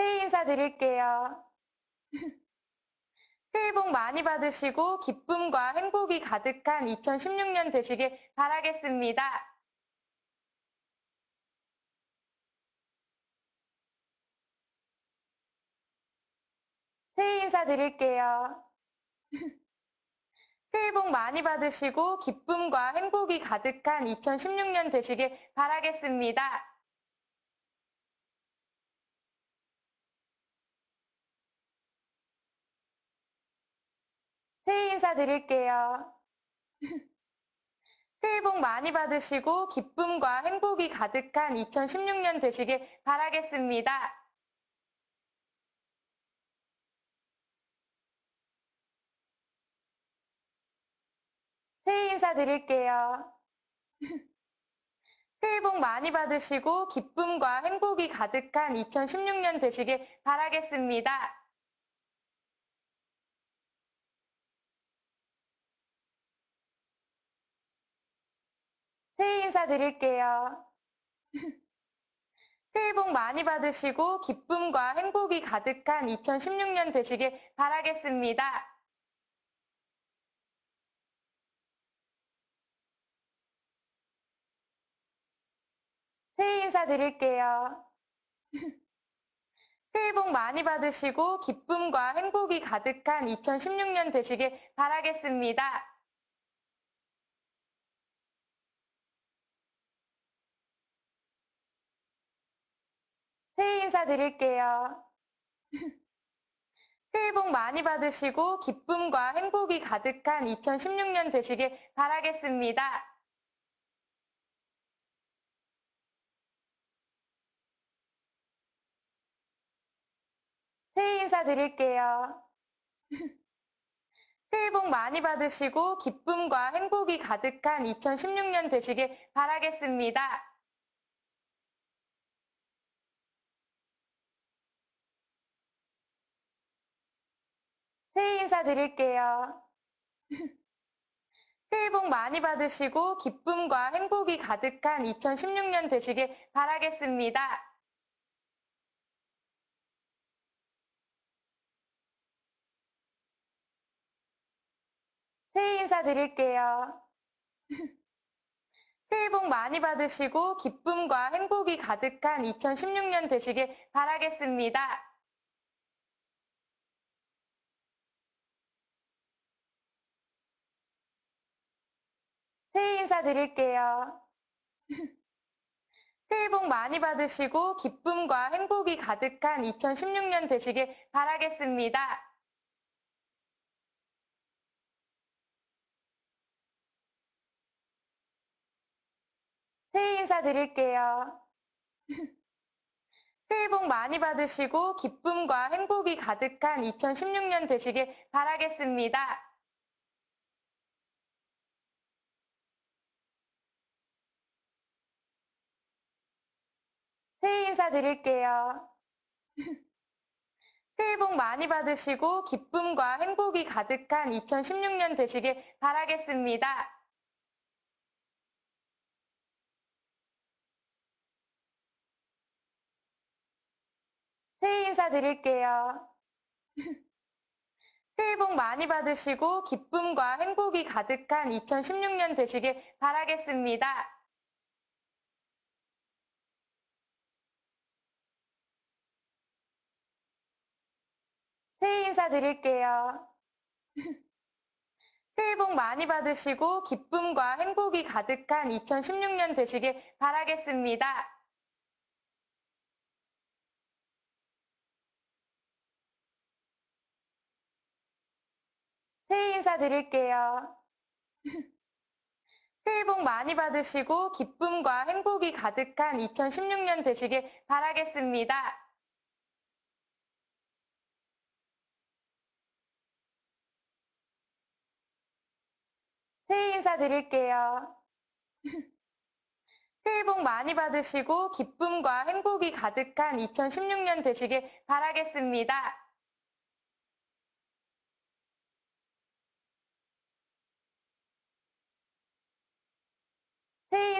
새해 인사 드릴게요. 새해 복 많이 받으시고 기쁨과 행복이 가득한 2016년 되시길 바라겠습니다. 새해 인사 드릴게요. 새해 복 많이 받으시고 기쁨과 행복이 가득한 2016년 되시길 바라겠습니다. 새해 인사 드릴게요. 새해 복 많이 받으시고 기쁨과 행복이 가득한 2016년 되시길 바라겠습니다. 새해 인사 드릴게요. 새해 복 많이 받으시고 기쁨과 행복이 가득한 2016년 되시길 바라겠습니다. 새해 인사 드릴게요. 새해 복 많이 받으시고 기쁨과 행복이 가득한 2016년 되시길 바라겠습니다. 새해 인사 드릴게요. 새해 복 많이 받으시고 기쁨과 행복이 가득한 2016년 되시길 바라겠습니다. 새해 인사 드릴게요. 새해 복 많이 받으시고 기쁨과 행복이 가득한 2016년 되시길 바라겠습니다. 새해 인사 드릴게요. 새해 복 많이 받으시고 기쁨과 행복이 가득한 2016년 되시길 바라겠습니다. 새해 인사 드릴게요. 새해 복 많이 받으시고 기쁨과 행복이 가득한 2016년 되시길 바라겠습니다. 새해 인사 드릴게요. 새해 복 많이 받으시고 기쁨과 행복이 가득한 2016년 되시길 바라겠습니다. 새해 인사 드릴게요. 새해 복 많이 받으시고 기쁨과 행복이 가득한 2016년 되시길 바라겠습니다. 새해 인사 드릴게요. 새해 복 많이 받으시고 기쁨과 행복이 가득한 2016년 되시길 바라겠습니다. 새해 인사 드릴게요. 새해 복 많이 받으시고 기쁨과 행복이 가득한 2016년 되시길 바라겠습니다. 새해 인사 드릴게요. 새해 복 많이 받으시고 기쁨과 행복이 가득한 2016년 되시길 바라겠습니다. 새해 인사 드릴게요. 새해 복 많이 받으시고 기쁨과 행복이 가득한 2016년 되시길 바라겠습니다. 새해 인사 드릴게요. 새해 복 많이 받으시고 기쁨과 행복이 가득한 2016년 되시길 바라겠습니다. 새해 인사 드릴게요. 새해 복 많이 받으시고 기쁨과 행복이 가득한 2016년 되시길 바라겠습니다. 새해